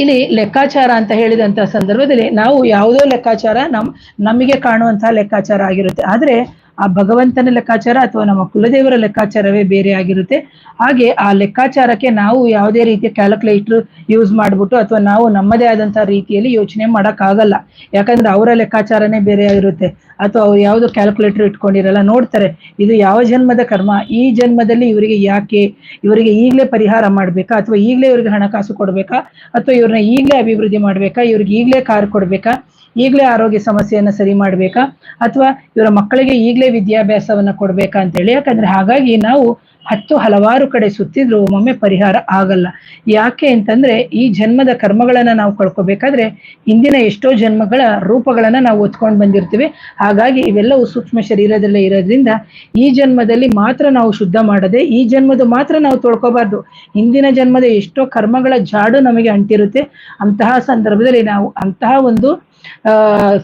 ಇಲ್ಲಿ ಲೆಕ್ಕಾಚಾರ ಅಂತ ಹೇಳಿದಂತ ಸಂದರ್ಭದಲ್ಲಿ ನಾವು ಯಾವುದೋ ಲೆಕ್ಕಾಚಾರ ನಮ್ ನಮಗೆ ಕಾಣುವಂತಹ ಲೆಕ್ಕಾಚಾರ ಆಗಿರುತ್ತೆ. ಆದ್ರೆ ಆ ಭಗವಂತನ ಲೆಕ್ಕಾಚಾರ ಅಥವಾ ನಮ್ಮ ಕುಲದೇವರ ಲೆಕ್ಕಾಚಾರವೇ ಬೇರೆ ಆಗಿರುತ್ತೆ. ಹಾಗೆ ಆ ಲೆಕ್ಕಾಚಾರಕ್ಕೆ ನಾವು ಯಾವುದೇ ರೀತಿಯ ಕ್ಯಾಲ್ಕುಲೇಟರ್ ಯೂಸ್ ಮಾಡ್ಬಿಟ್ಟು ಅಥವಾ ನಾವು ನಮ್ಮದೇ ಆದಂತಹ ರೀತಿಯಲ್ಲಿ ಯೋಚನೆ ಮಾಡೋಕ್ಕಾಗಲ್ಲ. ಯಾಕಂದ್ರೆ ಅವರ ಲೆಕ್ಕಾಚಾರನೇ ಬೇರೆ ಆಗಿರುತ್ತೆ. ಅಥವಾ ಅವ್ರು ಯಾವ್ದು ಕ್ಯಾಲ್ಕುಲೇಟರ್ ಇಟ್ಕೊಂಡಿರಲ್ಲ, ನೋಡ್ತಾರೆ, ಇದು ಯಾವ ಜನ್ಮದ ಕರ್ಮ, ಈ ಜನ್ಮದಲ್ಲಿ ಇವರಿಗೆ ಯಾಕೆ, ಇವರಿಗೆ ಈಗಲೇ ಪರಿಹಾರ ಮಾಡ್ಬೇಕಾ, ಅಥವಾ ಈಗಲೇ ಇವ್ರಿಗೆ ಹಣಕಾಸು ಕೊಡ್ಬೇಕಾ, ಅಥವಾ ಇವ್ರನ್ನ ಈಗಲೇ ಅಭಿವೃದ್ಧಿ ಮಾಡ್ಬೇಕಾ, ಇವ್ರಿಗೆ ಈಗಲೇ ಕಾರ್ ಕೊಡ್ಬೇಕಾ ಈಗಲೇ ಆರೋಗ್ಯ ಸಮಸ್ಯೆಯನ್ನ ಸರಿ ಮಾಡಬೇಕಾ? ಅಥವಾ ಇವರ ಮಕ್ಕಳಿಗೆ ಈಗಲೇ ವಿದ್ಯಾಭ್ಯಾಸವನ್ನ ಕೊಡಬೇಕಾ ಅಂತ ಹೇಳಿ ಯಾಕಂದ್ರೆ ಹಾಗಾಗಿ ನಾವು ಹತ್ತು ಹಲವಾರು ಕಡೆ ಸುತ್ತಿದ್ರು ಒಮ್ಮೊಮ್ಮೆ ಪರಿಹಾರ ಆಗಲ್ಲ. ಯಾಕೆ ಅಂತಂದ್ರೆ ಈ ಜನ್ಮದ ಕರ್ಮಗಳನ್ನ ನಾವು ಕಳ್ಕೊಬೇಕಾದ್ರೆ ಹಿಂದಿನ ಎಷ್ಟೋ ಜನ್ಮಗಳ ರೂಪಗಳನ್ನ ನಾವು ಒತ್ಕೊಂಡು ಬಂದಿರ್ತೀವಿ. ಹಾಗಾಗಿ ಇವೆಲ್ಲವೂ ಸೂಕ್ಷ್ಮ ಶರೀರದಲ್ಲೇ ಇರೋದ್ರಿಂದ ಈ ಜನ್ಮದಲ್ಲಿ ಮಾತ್ರ ನಾವು ಶುದ್ಧ ಮಾಡದೆ ಈ ಜನ್ಮದ ಮಾತ್ರ ನಾವು ತೊಳ್ಕೋಬಾರ್ದು. ಹಿಂದಿನ ಜನ್ಮದ ಎಷ್ಟೋ ಕರ್ಮಗಳ ಜಾಡು ನಮಗೆ ಅಂಟಿರುತ್ತೆ. ಅಂತಹ ಸಂದರ್ಭದಲ್ಲಿ ನಾವು ಅಂತಹ ಒಂದು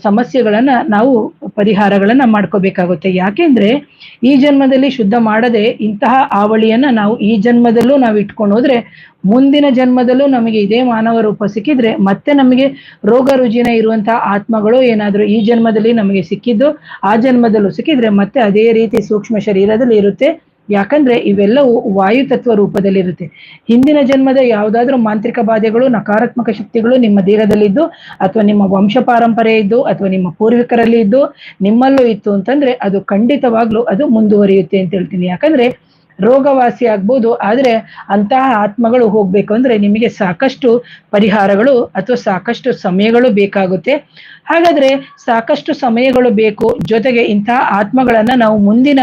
ಸಮಸ್ಯೆಗಳನ್ನ ನಾವು ಪರಿಹಾರಗಳನ್ನ ಮಾಡ್ಕೋಬೇಕಾಗುತ್ತೆ. ಯಾಕೆಂದ್ರೆ ಈ ಜನ್ಮದಲ್ಲಿ ಶುದ್ಧ ಮಾಡದೆ ಇಂತಹ ಆವಳಿಯನ್ನ ನಾವು ಈ ಜನ್ಮದಲ್ಲೂ ನಾವು ಇಟ್ಕೊಂಡು ಹೋದ್ರೆ ಮುಂದಿನ ಜನ್ಮದಲ್ಲೂ ನಮಗೆ ಇದೇ ಮಾನವ ರೂಪ ಸಿಕ್ಕಿದ್ರೆ ಮತ್ತೆ ನಮಗೆ ರೋಗ ರುಜಿನ ಇರುವಂತಹ ಆತ್ಮಗಳು ಏನಾದ್ರು ಈ ಜನ್ಮದಲ್ಲಿ ನಮಗೆ ಸಿಕ್ಕಿದ್ದು ಆ ಜನ್ಮದಲ್ಲೂ ಸಿಕ್ಕಿದ್ರೆ ಮತ್ತೆ ಅದೇ ರೀತಿ ಸೂಕ್ಷ್ಮ ಶರೀರದಲ್ಲಿ ಇರುತ್ತೆ. ಯಾಕಂದ್ರೆ ಇವೆಲ್ಲವೂ ವಾಯು ತತ್ವ ರೂಪದಲ್ಲಿರುತ್ತೆ. ಹಿಂದಿನ ಜನ್ಮದ ಯಾವುದಾದ್ರೂ ಮಾಂತ್ರಿಕ ಬಾಧೆಗಳು, ನಕಾರಾತ್ಮಕ ಶಕ್ತಿಗಳು ನಿಮ್ಮ ದೇಹದಲ್ಲಿದ್ದು, ಅಥವಾ ನಿಮ್ಮ ವಂಶ ಪಾರಂಪರೆ ಇದ್ದು, ಅಥವಾ ನಿಮ್ಮ ಪೂರ್ವಿಕರಲ್ಲಿ ಇದ್ದು, ನಿಮ್ಮಲ್ಲೂ ಇತ್ತು ಅಂತಂದ್ರೆ ಅದು ಖಂಡಿತವಾಗ್ಲೂ ಅದು ಮುಂದುವರಿಯುತ್ತೆ ಅಂತ ಹೇಳ್ತೀನಿ. ಯಾಕಂದ್ರೆ ರೋಗವಾಸಿ ಆಗ್ಬೋದು, ಆದರೆ ಅಂತಹ ಆತ್ಮಗಳು ಹೋಗಬೇಕು ಅಂದ್ರೆ ನಿಮಗೆ ಸಾಕಷ್ಟು ಪರಿಹಾರಗಳು ಅಥವಾ ಸಾಕಷ್ಟು ಸಮಯಗಳು ಬೇಕಾಗುತ್ತೆ. ಹಾಗಾದ್ರೆ ಸಾಕಷ್ಟು ಸಮಯಗಳು ಬೇಕು, ಜೊತೆಗೆ ಇಂತಹ ಆತ್ಮಗಳನ್ನು ನಾವು ಮುಂದಿನ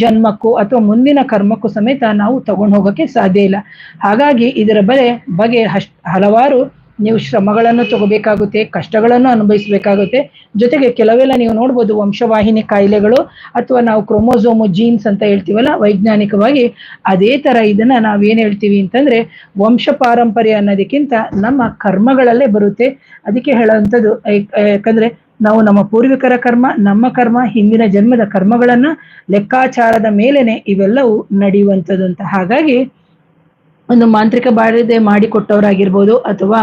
ಜನ್ಮಕ್ಕೂ ಅಥವಾ ಮುಂದಿನ ಕರ್ಮಕ್ಕೂ ಸಮೇತ ನಾವು ತಗೊಂಡು ಹೋಗೋಕ್ಕೆ ಸಾಧ್ಯ ಇಲ್ಲ. ಹಾಗಾಗಿ ಇದರ ಬಲೆ ಬಗೆ ಹಲವಾರು ನೀವು ಶ್ರಮಗಳನ್ನು ತಗೋಬೇಕಾಗುತ್ತೆ ಕಷ್ಟಗಳನ್ನು ಅನುಭವಿಸಬೇಕಾಗುತ್ತೆ. ಜೊತೆಗೆ ಕೆಲವೆಲ್ಲ ನೀವು ನೋಡ್ಬೋದು ವಂಶವಾಹಿನಿ ಕಾಯಿಲೆಗಳು ಅಥವಾ ನಾವು ಕ್ರೋಮೋಸೋಮು ಜೀನ್ಸ್ ಅಂತ ಹೇಳ್ತೀವಲ್ಲ ವೈಜ್ಞಾನಿಕವಾಗಿ ಅದೇ ತರ ಇದನ್ನ ನಾವೇನ್ ಹೇಳ್ತೀವಿ ಅಂತಂದ್ರೆ ವಂಶ ಪಾರಂಪರ್ಯ ಅನ್ನೋದಕ್ಕಿಂತ ನಮ್ಮ ಕರ್ಮಗಳಲ್ಲೇ ಬರುತ್ತೆ. ಅದಕ್ಕೆ ಹೇಳುವಂಥದ್ದು ಯಾಕಂದ್ರೆ ನಾವು ನಮ್ಮ ಪೂರ್ವಿಕರ ಕರ್ಮ ನಮ್ಮ ಕರ್ಮ ಹಿಂದಿನ ಜನ್ಮದ ಕರ್ಮಗಳನ್ನ ಲೆಕ್ಕಾಚಾರದ ಮೇಲೆನೆ ಇವೆಲ್ಲವೂ ನಡೆಯುವಂಥದ್ದು ಅಂತ. ಹಾಗಾಗಿ ಒಂದು ಮಾಂತ್ರಿಕ ಬಾಧೆ ಮಾಡಿಕೊಟ್ಟವರಾಗಿರ್ಬೋದು ಅಥವಾ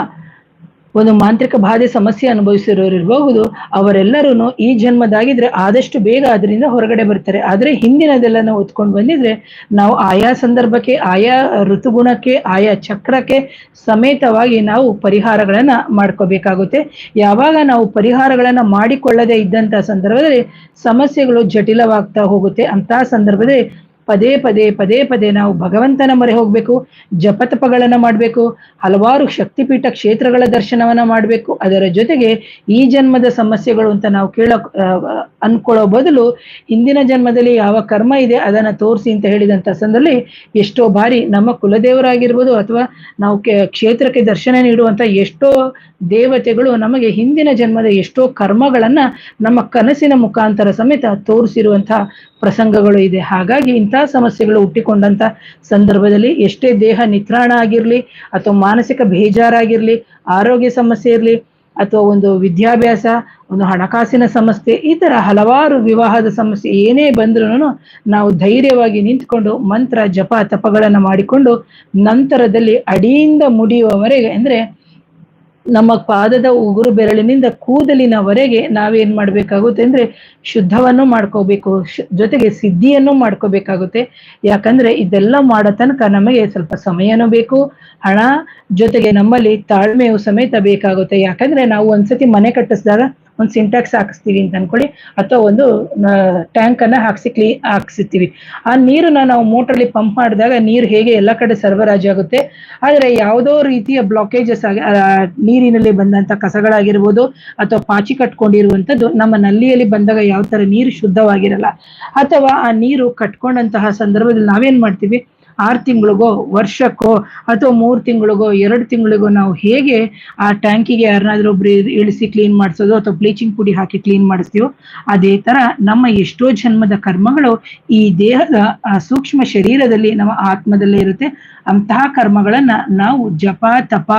ಒಂದು ಮಾಂತ್ರಿಕ ಬಾಧೆ ಸಮಸ್ಯೆ ಅನುಭವಿಸಿರೋರು ಇರಬಹುದು ಅವರೆಲ್ಲರೂ ಈ ಜನ್ಮದಾಗಿದ್ರೆ ಆದಷ್ಟು ಬೇಗ ಅದರಿಂದ ಹೊರಗಡೆ ಬರ್ತಾರೆ. ಆದ್ರೆ ಹಿಂದಿನದೆಲ್ಲ ಹೊತ್ಕೊಂಡು ಬಂದಿದ್ರೆ ನಾವು ಆಯಾ ಸಂದರ್ಭಕ್ಕೆ, ಆಯಾ ಋತುಗುಣಕ್ಕೆ, ಆಯಾ ಚಕ್ರಕ್ಕೆ ಸಮೇತವಾಗಿ ನಾವು ಪರಿಹಾರಗಳನ್ನ ಮಾಡ್ಕೋಬೇಕಾಗುತ್ತೆ. ಯಾವಾಗ ನಾವು ಪರಿಹಾರಗಳನ್ನ ಮಾಡಿಕೊಳ್ಳದೆ ಇದ್ದಂತ ಸಂದರ್ಭದಲ್ಲಿ ಸಮಸ್ಯೆಗಳು ಜಟಿಲವಾಗ್ತಾ ಹೋಗುತ್ತೆ. ಅಂತಹ ಸಂದರ್ಭದಲ್ಲಿ ಪದೇ ಪದೇ ಪದೇ ಪದೇ ನಾವು ಭಗವಂತನ ಮೊರೆ ಹೋಗ್ಬೇಕು, ಜಪತಪಗಳನ್ನ ಮಾಡ್ಬೇಕು, ಹಲವಾರು ಶಕ್ತಿಪೀಠ ಕ್ಷೇತ್ರಗಳ ದರ್ಶನವನ್ನ ಮಾಡ್ಬೇಕು. ಅದರ ಜೊತೆಗೆ ಈ ಜನ್ಮದ ಸಮಸ್ಯೆಗಳು ಅಂತ ನಾವು ಕೇಳ ಅನ್ಕೊಳ್ಳೋ ಬದಲು ಹಿಂದಿನ ಜನ್ಮದಲ್ಲಿ ಯಾವ ಕರ್ಮ ಇದೆ ಅದನ್ನ ತೋರಿಸಿ ಅಂತ ಹೇಳಿದಂತ ಸಂದರ್ಭದಲ್ಲಿ ಎಷ್ಟೋ ಬಾರಿ ನಮ್ಮ ಕುಲದೇವರಾಗಿರ್ಬೋದು ಅಥವಾ ನಾವು ಕ್ಷೇತ್ರಕ್ಕೆ ದರ್ಶನ ನೀಡುವಂತ ಎಷ್ಟೋ ದೇವತೆಗಳು ನಮಗೆ ಹಿಂದಿನ ಜನ್ಮದ ಎಷ್ಟೋ ಕರ್ಮಗಳನ್ನ ನಮ್ಮ ಕನಸಿನ ಮುಖಾಂತರ ಸಮೇತ ತೋರಿಸಿರುವಂತಹ ಪ್ರಸಂಗಗಳು ಇದೆ. ಹಾಗಾಗಿ ಇಂತಹ ಸಮಸ್ಯೆಗಳು ಹುಟ್ಟಿಕೊಂಡಂತ ಸಂದರ್ಭದಲ್ಲಿ ಎಷ್ಟೇ ದೇಹ ನಿತ್ರಾಣ ಆಗಿರ್ಲಿ ಅಥವಾ ಮಾನಸಿಕ ಬೇಜಾರಾಗಿರ್ಲಿ, ಆರೋಗ್ಯ ಸಮಸ್ಯೆ ಇರಲಿ ಅಥವಾ ಒಂದು ವಿದ್ಯಾಭ್ಯಾಸ, ಒಂದು ಹಣಕಾಸಿನ ಸಮಸ್ಯೆ, ಈ ತರ ಹಲವಾರು ವಿವಾಹದ ಸಮಸ್ಯೆ ಏನೇ ಬಂದ್ರೂ ನಾವು ಧೈರ್ಯವಾಗಿ ನಿಂತ್ಕೊಂಡು ಮಂತ್ರ, ಜಪ, ತಪಗಳನ್ನು ಮಾಡಿಕೊಂಡು ನಂತರದಲ್ಲಿ ಅಡಿಯಿಂದ ಮುಡಿಯುವವರೆಗೆ, ಅಂದ್ರೆ ನಮ್ಮ ಪಾದದ ಉಗುರು ಬೆರಳಿನಿಂದ ಕೂದಲಿನವರೆಗೆ ನಾವೇನ್ ಮಾಡ್ಬೇಕಾಗುತ್ತೆ ಅಂದ್ರೆ ಶುದ್ಧವನ್ನು ಮಾಡ್ಕೋಬೇಕು ಜೊತೆಗೆ ಸಿದ್ಧಿಯನ್ನು ಮಾಡ್ಕೋಬೇಕಾಗುತ್ತೆ. ಯಾಕಂದ್ರೆ ಇದೆಲ್ಲ ಮಾಡೋ ತನಕ ನಮಗೆ ಸ್ವಲ್ಪ ಸಮಯನೂ ಬೇಕು, ಹಣ ಜೊತೆಗೆ ನಮ್ಮಲ್ಲಿ ತಾಳ್ಮೆಯು ಸಮೇತ ಬೇಕಾಗುತ್ತೆ. ಯಾಕಂದ್ರೆ ನಾವು ಒಂದ್ಸತಿ ಮನೆ ಕಟ್ಟಿಸಿದಾಗ ಒಂದು ಸಿಂಟ್ಯಾಕ್ಸ್ ಹಾಕಿಸ್ತೀವಿ ಅಂತ ಅನ್ಕೊಳ್ಳಿ. ಅಥವಾ ಒಂದು ಟ್ಯಾಂಕ್ ಅನ್ನ ಹಾಕ್ಸಿ ಕ್ಲೀ, ಹಾಕ್ಸಿರ್ತೀವಿ. ಆ ನೀರನ್ನ ನಾವು ಮೋಟ್ರಲ್ಲಿ ಪಂಪ್ ಮಾಡಿದಾಗ ನೀರು ಹೇಗೆ ಎಲ್ಲ ಕಡೆ ಸರಬರಾಜು ಆಗುತ್ತೆ. ಆದರೆ ಯಾವುದೋ ರೀತಿಯ ಬ್ಲಾಕೇಜಸ್ ಆಗಿ ನೀರಿನಲ್ಲಿ ಬಂದಂತ ಕಸಗಳಾಗಿರ್ಬೋದು ಅಥವಾ ಪಾಚಿ ಕಟ್ಕೊಂಡಿರುವಂತದ್ದು ನಮ್ಮ ನಲ್ಲಿಯಲ್ಲಿ ಬಂದಾಗ ಯಾವ ತರ ನೀರು ಶುದ್ಧವಾಗಿರಲ್ಲ. ಅಥವಾ ಆ ನೀರು ಕಟ್ಕೊಂಡಂತಹ ಸಂದರ್ಭದಲ್ಲಿ ನಾವೇನ್ ಮಾಡ್ತೀವಿ? ಆರು ತಿಂಗಳಿಗೋ, ವರ್ಷಕ್ಕೋ ಅಥವಾ ಮೂರು ತಿಂಗಳಿಗೋ, ಎರಡು ತಿಂಗಳಿಗೋ ನಾವು ಹೇಗೆ ಆ ಟ್ಯಾಂಕಿಗೆ ಯಾರನ್ನಾದ್ರೂ ಒಬ್ರು ಇಳಿಸಿ ಕ್ಲೀನ್ ಮಾಡಿಸೋದು ಅಥವಾ ಬ್ಲೀಚಿಂಗ್ ಪುಡಿ ಹಾಕಿ ಕ್ಲೀನ್ ಮಾಡಿಸ್ತೀವೋ, ಅದೇ ತರ ನಮ್ಮ ಎಷ್ಟೋ ಜನ್ಮದ ಕರ್ಮಗಳು ಈ ದೇಹದ ಸೂಕ್ಷ್ಮ ಶರೀರದಲ್ಲಿ ನಮ್ಮ ಆತ್ಮದಲ್ಲೇ ಇರುತ್ತೆ. ಅಂತಹ ಕರ್ಮಗಳನ್ನ ನಾವು ಜಪ, ತಪ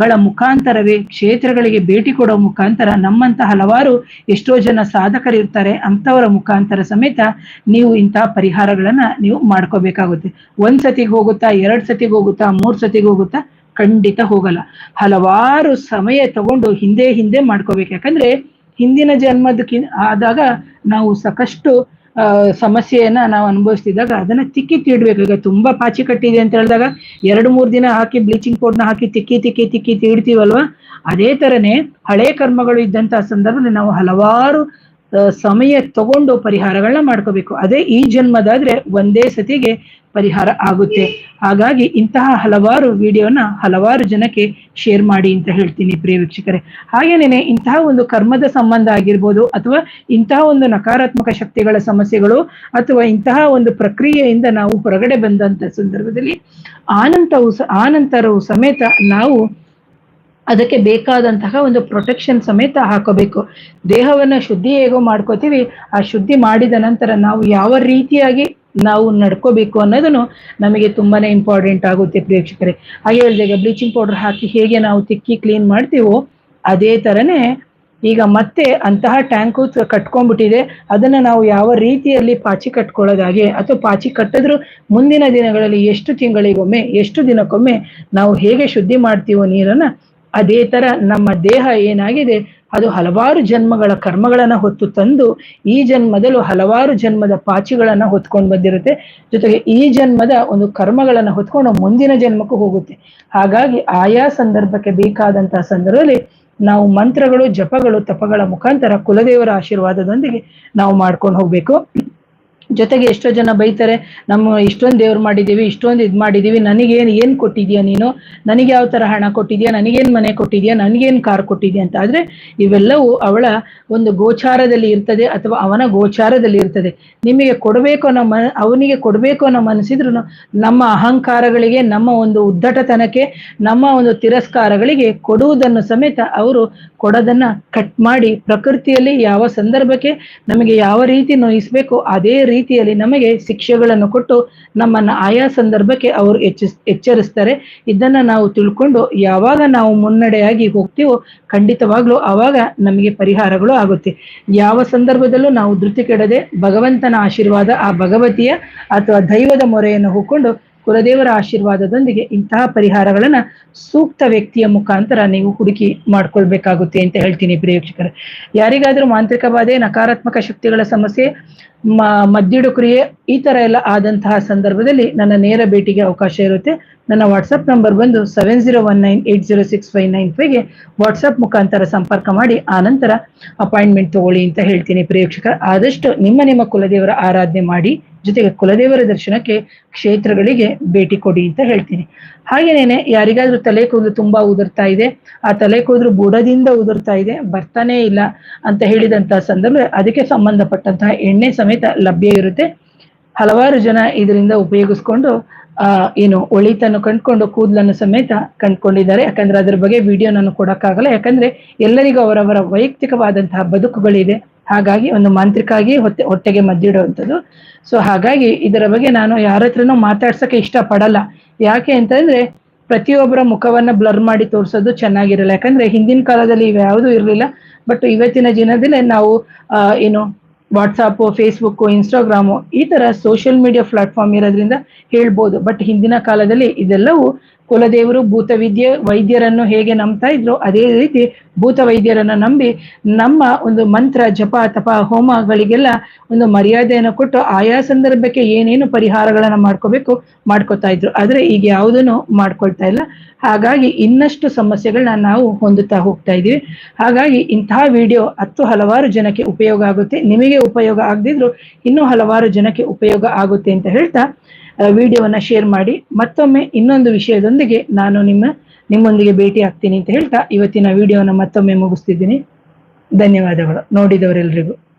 ಮಂತ್ರಗಳ ಮುಖಾಂತರವೇ ಕ್ಷೇತ್ರಗಳಿಗೆ ಭೇಟಿ ಕೊಡೋ ಮುಖಾಂತರ ನಮ್ಮಂತ ಹಲವಾರು ಎಷ್ಟೋ ಜನ ಸಾಧಕರಿರ್ತಾರೆ ಅಂತವರ ಮುಖಾಂತರ ಸಮೇತ ನೀವು ಇಂತಹ ಪರಿಹಾರಗಳನ್ನ ನೀವು ಮಾಡ್ಕೋಬೇಕಾಗುತ್ತೆ. ಒಂದ್ ಸತಿಗೆ ಹೋಗುತ್ತಾ, ಎರಡ್ ಸತಿಗೆ ಹೋಗುತ್ತಾ, ಮೂರ್ ಸತಿಗೆ ಹೋಗುತ್ತಾ ಖಂಡಿತ ಹೋಗಲ್ಲ. ಹಲವಾರು ಸಮಯ ತಗೊಂಡು ಹಿಂದೆ ಹಿಂದೆ ಮಾಡ್ಕೋಬೇಕು. ಯಾಕಂದ್ರೆ ಹಿಂದಿನ ಜನ್ಮದಕ್ಕಿ ಆದಾಗ ನಾವು ಸಾಕಷ್ಟು ಸಮಸ್ಯೆಯನ್ನ ನಾವು ಅನುಭವಿಸ್ತಿದ್ದಾಗ ಅದನ್ನ ತಿಕ್ಕಿ ತೀಡ್ಬೇಕು ಈಗ ತುಂಬಾ ಪಾಚಿ ಕಟ್ಟಿದೆ ಅಂತ ಹೇಳಿದಾಗ ಎರಡು ಮೂರು ದಿನ ಹಾಕಿ ಬ್ಲೀಚಿಂಗ್ ಪೌಡರ್ನ ಹಾಕಿ ತಿಕ್ಕಿ ತಿಕ್ಕಿ ತಿಕ್ಕಿ ತೀಡ್ತೀವಲ್ವಾ? ಅದೇ ತರನೇ ಹಳೆ ಕರ್ಮಗಳು ಇದ್ದಂತಹ ಸಂದರ್ಭದಲ್ಲಿ ನಾವು ಹಲವಾರು ಸಮಯ ತಗೊಂಡು ಪರಿಹಾರಗಳನ್ನ ಮಾಡ್ಕೋಬೇಕು. ಅದೇ ಈ ಜನ್ಮದಾದ್ರೆ ಒಂದೇ ಸತಿಗೆ ಪರಿಹಾರ ಆಗುತ್ತೆ. ಹಾಗಾಗಿ ಇಂತಹ ಹಲವಾರು ವಿಡಿಯೋನ ಹಲವಾರು ಜನಕ್ಕೆ ಶೇರ್ ಮಾಡಿ ಅಂತ ಹೇಳ್ತೀನಿ ಪ್ರಿಯ ವೀಕ್ಷಕರೇ. ಹಾಗೇನೇನೆ ಇಂತಹ ಒಂದು ಕರ್ಮದ ಸಂಬಂಧ ಆಗಿರ್ಬೋದು ಅಥವಾ ಇಂತಹ ಒಂದು ನಕಾರಾತ್ಮಕ ಶಕ್ತಿಗಳ ಸಮಸ್ಯೆಗಳು ಅಥವಾ ಇಂತಹ ಒಂದು ಪ್ರಕ್ರಿಯೆಯಿಂದ ನಾವು ಹೊರಗಡೆ ಬಂದಂತ ಸಂದರ್ಭದಲ್ಲಿ ಆನಂತವು ಆನಂತರವು ಸಮೇತ ನಾವು ಅದಕ್ಕೆ ಬೇಕಾದಂತಹ ಒಂದು ಪ್ರೊಟೆಕ್ಷನ್ ಸಮೇತ ಹಾಕೋಬೇಕು. ದೇಹವನ್ನು ಶುದ್ಧಿ ಹೇಗೋ ಮಾಡ್ಕೋತೀವಿ, ಆ ಶುದ್ಧಿ ಮಾಡಿದ ನಂತರ ನಾವು ಯಾವ ರೀತಿಯಾಗಿ ನಾವು ನಡ್ಕೋಬೇಕು ಅನ್ನೋದನ್ನು ನಮಗೆ ತುಂಬಾನೇ ಇಂಪಾರ್ಟೆಂಟ್ ಆಗುತ್ತೆ ಪ್ರೇಕ್ಷಕರೇ. ಹಾಗೆ ಹೇಳಿದಾಗ ಬ್ಲೀಚಿಂಗ್ ಪೌಡರ್ ಹಾಕಿ ಹೇಗೆ ನಾವು ತಿಕ್ಕಿ ಕ್ಲೀನ್ ಮಾಡ್ತೀವೋ ಅದೇ ಥರನೇ ಈಗ ಮತ್ತೆ ಅಂತಹ ಟ್ಯಾಂಕು ಕಟ್ಕೊಂಡ್ಬಿಟ್ಟಿದೆ, ಅದನ್ನು ನಾವು ಯಾವ ರೀತಿಯಲ್ಲಿ ಪಾಚಿ ಕಟ್ಕೊಳ್ಳೋದಾಗೆ ಅಥವಾ ಪಾಚಿ ಕಟ್ಟಿದ್ರು ಮುಂದಿನ ದಿನಗಳಲ್ಲಿ ಎಷ್ಟು ತಿಂಗಳಿಗೊಮ್ಮೆ, ಎಷ್ಟು ದಿನಕ್ಕೊಮ್ಮೆ ನಾವು ಹೇಗೆ ಶುದ್ಧಿ ಮಾಡ್ತೀವೋ ನೀರನ್ನ ಅದೇ ತರ ನಮ್ಮ ದೇಹ ಏನಾಗಿದೆ? ಅದು ಹಲವಾರು ಜನ್ಮಗಳ ಕರ್ಮಗಳನ್ನ ಹೊತ್ತು ತಂದು ಈ ಜನ್ಮದಲ್ಲೂ ಹಲವಾರು ಜನ್ಮದ ಪಾಚಿಗಳನ್ನ ಹೊತ್ಕೊಂಡು ಬಂದಿರುತ್ತೆ. ಜೊತೆಗೆ ಈ ಜನ್ಮದ ಒಂದು ಕರ್ಮಗಳನ್ನ ಹೊತ್ಕೊಂಡು ಮುಂದಿನ ಜನ್ಮಕ್ಕೂ ಹೋಗುತ್ತೆ. ಹಾಗಾಗಿ ಆಯಾ ಸಂದರ್ಭಕ್ಕೆ ಬೇಕಾದಂತಹ ಸಂದರ್ಭದಲ್ಲಿ ನಾವು ಮಂತ್ರಗಳು, ಜಪಗಳು, ತಪಗಳ ಮುಖಾಂತರ ಕುಲದೇವರ ಆಶೀರ್ವಾದದೊಂದಿಗೆ ನಾವು ಮಾಡ್ಕೊಂಡು ಹೋಗ್ಬೇಕು. ಜೊತೆಗೆ ಎಷ್ಟೋ ಜನ ಬೈತಾರೆ, ನಮ್ಮ ಇಷ್ಟೊಂದು ದೇವ್ರು ಮಾಡಿದ್ದೀವಿ ಇಷ್ಟೊಂದು ಇದು ಮಾಡಿದೀವಿ, ನನಗೇನು, ಏನು ಕೊಟ್ಟಿದ್ಯಾ ನೀನು? ನನಗೆ ಯಾವ ತರ ಹಣ ಕೊಟ್ಟಿದ್ಯಾ? ನನಗೇನು ಮನೆ ಕೊಟ್ಟಿದ್ಯಾ? ನನಗೇನು ಕಾರ್ ಕೊಟ್ಟಿದ್ಯಾ? ಅಂತ. ಆದರೆ ಇವೆಲ್ಲವೂ ಅವಳ ಒಂದು ಗೋಚಾರದಲ್ಲಿ ಇರ್ತದೆ ಅಥವಾ ಅವನ ಗೋಚಾರದಲ್ಲಿ ಇರ್ತದೆ. ನಿಮಗೆ ಕೊಡಬೇಕು ಅನ್ನೋ ಮನ, ಅವನಿಗೆ ಕೊಡಬೇಕು ಅನ್ನೋ ಮನಸ್ಸಿದ್ರು ನಮ್ಮ ಅಹಂಕಾರಗಳಿಗೆ, ನಮ್ಮ ಒಂದು ಉದ್ದಟತನಕ್ಕೆ, ನಮ್ಮ ಒಂದು ತಿರಸ್ಕಾರಗಳಿಗೆ ಕೊಡುವುದನ್ನು ಸಮೇತ ಅವರು ಕೊಡೋದನ್ನ ಕಟ್ ಮಾಡಿ ಪ್ರಕೃತಿಯಲ್ಲಿ ಯಾವ ಸಂದರ್ಭಕ್ಕೆ ನಮಗೆ ಯಾವ ರೀತಿ ನೋಯಿಸ್ಬೇಕು, ಅದೇ ರೀತಿಯಲ್ಲಿ ನಮಗೆ ಶಿಕ್ಷೆಗಳನ್ನು ಕೊಟ್ಟು ನಮ್ಮನ್ನ ಆಯಾ ಸಂದರ್ಭಕ್ಕೆ ಅವರು ಎಚ್ಚ ಎಚ್ಚರಿಸ್ತಾರೆ. ಇದನ್ನ ನಾವು ತಿಳ್ಕೊಂಡು ಯಾವಾಗ ನಾವು ಮುನ್ನಡೆಯಾಗಿ ಹೋಗ್ತೀವೋ ಖಂಡಿತವಾಗ್ಲೂ ಆವಾಗ ನಮಗೆ ಪರಿಹಾರಗಳು ಆಗುತ್ತೆ. ಯಾವ ಸಂದರ್ಭದಲ್ಲೂ ನಾವು ಧೃತಿ ಕೆಡದೆ ಭಗವಂತನ ಆಶೀರ್ವಾದ, ಆ ಭಗವತಿಯ ಅಥವಾ ದೈವದ ಮೊರೆಯನ್ನು ಹೋಗ್ಕೊಂಡು ಕುಲದೇವರ ಆಶೀರ್ವಾದದೊಂದಿಗೆ ಇಂತಹ ಪರಿಹಾರಗಳನ್ನ ಸೂಕ್ತ ವ್ಯಕ್ತಿಯ ಮುಖಾಂತರ ನೀವು ಹುಡುಕಿ ಮಾಡ್ಕೊಳ್ಬೇಕಾಗುತ್ತೆ ಅಂತ ಹೇಳ್ತೀನಿ ಪ್ರೇಕ್ಷಕರ ಯಾರಿಗಾದ್ರೂ ಮಾಂತ್ರಿಕ ಬಾಧೆ, ನಕಾರಾತ್ಮಕ ಶಕ್ತಿಗಳ ಸಮಸ್ಯೆ ಮದ್ದಿಡು ಕ್ರಿಯೆ, ಈ ತರ ಎಲ್ಲ ಆದಂತಹ ಸಂದರ್ಭದಲ್ಲಿ ನನ್ನ ನೇರ ಭೇಟಿಗೆ ಅವಕಾಶ ಇರುತ್ತೆ. ನನ್ನ ವಾಟ್ಸಪ್ ನಂಬರ್ ಬಂದು seven zero one nine eight zero six five nine ಫೈವ್ಗೆ WhatsApp ಮುಖಾಂತರ ಸಂಪರ್ಕ ಮಾಡಿ ಆನಂತರ ಅಪಾಯಿಂಟ್ಮೆಂಟ್ ತಗೊಳ್ಳಿ ಅಂತ ಹೇಳ್ತೀನಿ ಪ್ರೇಕ್ಷಕ ಆದಷ್ಟು ನಿಮ್ಮ ನಿಮ್ಮ ಕುಲದೇವರ ಆರಾಧನೆ ಮಾಡಿ ಜೊತೆಗೆ ಕುಲದೇವರ ದರ್ಶನಕ್ಕೆ ಕ್ಷೇತ್ರಗಳಿಗೆ ಭೇಟಿ ಕೊಡಿ ಅಂತ ಹೇಳ್ತೀನಿ. ಹಾಗೇನೇನೆ, ಯಾರಿಗಾದ್ರೂ ತಲೆ ಕೂದಲು ತುಂಬಾ ಉದುರ್ತಾ ಇದೆ, ಆ ತಲೆ ಕೂದಲು ಬುಡದಿಂದ ಉದುರ್ತಾ ಇದೆ, ಬರ್ತಾನೆ ಇಲ್ಲ ಅಂತ ಹೇಳಿದಂತಹ ಸಂದರ್ಭ ಅದಕ್ಕೆ ಸಂಬಂಧಪಟ್ಟಂತಹ ಎಣ್ಣೆ ಸಮೇತ ಲಭ್ಯ ಇರುತ್ತೆ. ಹಲವಾರು ಜನ ಇದರಿಂದ ಉಪಯೋಗಿಸ್ಕೊಂಡು, ಆ, ಏನು ಒಳಿತನ್ನು ಕಂಡ್ಕೊಂಡು, ಕೂದಲನ್ನು ಸಮೇತ ಕಂಡ್ಕೊಂಡಿದ್ದಾರೆ. ಯಾಕಂದ್ರೆ ಅದ್ರ ಬಗ್ಗೆ ವಿಡಿಯೋ ನಾನು ಕೊಡಕ್ಕಾಗಲ್ಲ. ಯಾಕಂದ್ರೆ ಎಲ್ಲರಿಗೂ ಅವರವರ ವೈಯಕ್ತಿಕವಾದಂತಹ ಬದುಕುಗಳಿದೆ ಹಾಗಾಗಿ ಒಂದು ಮಾಂತ್ರಿಕ ಆಗಿ ಹೊಟ್ಟೆ ಹೊಟ್ಟೆಗೆ ಮದ್ದಿಡುವಂಥದ್ದು. ಸೊ ಹಾಗಾಗಿ ಇದರ ಬಗ್ಗೆ ನಾನು ಯಾರ ಹತ್ರನೂ ಮಾತಾಡ್ಸಕ್ಕೆ ಇಷ್ಟಪಡಲ್ಲ. ಯಾಕೆ ಅಂತಂದ್ರೆ ಪ್ರತಿಯೊಬ್ಬರ ಮುಖವನ್ನ ಬ್ಲರ್ ಮಾಡಿ ತೋರಿಸೋದು ಚೆನ್ನಾಗಿರಲ್ಲ. ಯಾಕಂದ್ರೆ ಹಿಂದಿನ ಕಾಲದಲ್ಲಿ ಇವ್ಯಾವುದೂ ಇರಲಿಲ್ಲ. ಬಟ್ ಇವತ್ತಿನ ದಿನದಲ್ಲಿ ನಾವು ಏನು ವಾಟ್ಸಾಪ್ ಫೇಸ್ಬುಕ್ ಇನ್ಸ್ಟಾಗ್ರಾಮು ಈ ತರ ಸೋಷಿಯಲ್ ಮೀಡಿಯಾ ಪ್ಲಾಟ್ಫಾರ್ಮ್ ಇರೋದ್ರಿಂದ ಹೇಳ್ಬೋದು. ಬಟ್ ಹಿಂದಿನ ಕಾಲದಲ್ಲಿ ಇದೆಲ್ಲವೂ ಕುಲದೇವರು ಭೂತವಿದ್ಯೆ ವೈದ್ಯರನ್ನು ಹೇಗೆ ನಂಬ್ತಾ ಇದ್ರು ಅದೇ ರೀತಿ ಭೂತ ವೈದ್ಯರನ್ನ ನಂಬಿ ನಮ್ಮ ಒಂದು ಮಂತ್ರ, ಜಪ ತಪ ಹೋಮಗಳಿಗೆಲ್ಲ ಒಂದು ಮರ್ಯಾದೆಯನ್ನು ಕೊಟ್ಟು ಆಯಾ ಸಂದರ್ಭಕ್ಕೆ ಏನೇನು ಪರಿಹಾರಗಳನ್ನ ಮಾಡ್ಕೋಬೇಕು, ಮಾಡ್ಕೋತಾ ಇದ್ರು. ಆದ್ರೆ ಈಗ ಯಾವುದನ್ನು ಮಾಡ್ಕೊಳ್ತಾ ಇಲ್ಲ. ಹಾಗಾಗಿ ಇನ್ನಷ್ಟು ಸಮಸ್ಯೆಗಳನ್ನ ನಾವು ಹೊಂದುತ್ತಾ ಹೋಗ್ತಾ ಇದೀವಿ ಹಾಗಾಗಿ ಇಂತಹ ವಿಡಿಯೋ ಹತ್ತು ಹಲವಾರು ಜನಕ್ಕೆ ಉಪಯೋಗ ಆಗುತ್ತೆ. ನಿಮಗೆ ಉಪಯೋಗ ಆಗದಿದ್ರು ಇನ್ನೂ ಹಲವಾರು ಜನಕ್ಕೆ ಉಪಯೋಗ ಆಗುತ್ತೆ ಅಂತ ಹೇಳ್ತಾ ವಿಡಿಯೋವನ್ನ ಶೇರ್ ಮಾಡಿ. ಮತ್ತೊಮ್ಮೆ ಇನ್ನೊಂದು ವಿಷಯದೊಂದಿಗೆ ನಾನು ನಿಮ್ಮ, ನಿಮ್ಮೊಂದಿಗೆ ಭೇಟಿ ಆಗ್ತೀನಿ ಅಂತ ಹೇಳ್ತಾ ಇವತ್ತಿನ ವಿಡಿಯೋನ ಮತ್ತೊಮ್ಮೆ ಮುಗಿಸ್ತಿದ್ದೀನಿ. ಧನ್ಯವಾದಗಳು. ನೋಡಿದವರೆಲ್ರಿಗೂ.